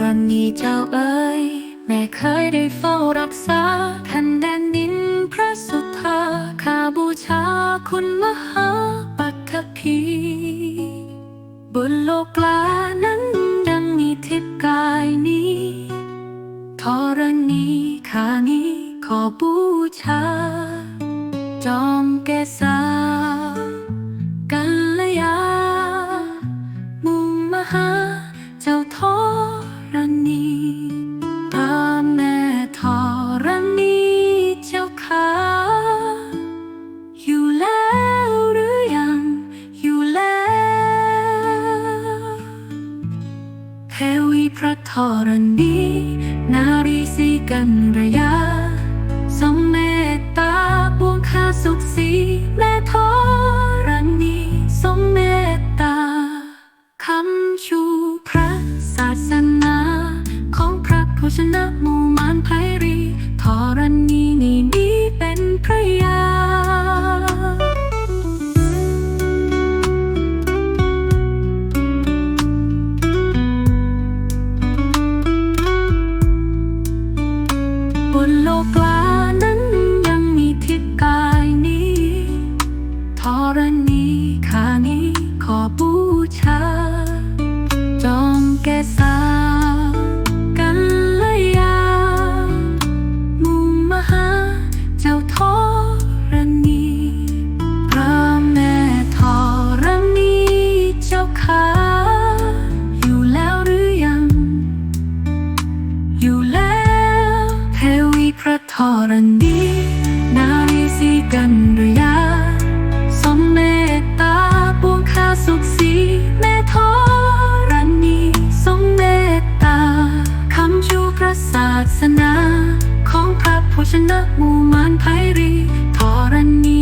รณีเจ้าเอ๋ยแม่เคยได้เฝ้ารักษาแผ่นแดนดินพระสุธาข้าบูชาคุณมหาปัตถภีบนโลกลานั้นดังมีทิพย์กายนี้ธรณีข้านี้ขอบูชา จอมเกษา วีพระธรณีนารีสีกันระยาสมเมตตาปวงข้าสุขสีแม่ธรณีสมเมตตาคำชูพระศาสนา ของพระพุทธนะหมู่ม บนโลก รณีนารีสีกันระยาสมเมตตาปวงข้าสุขสีเมทรณีสมเมตตาคำชูพระศาสนา ของพระพุทธนะมูมานไพรีธรณี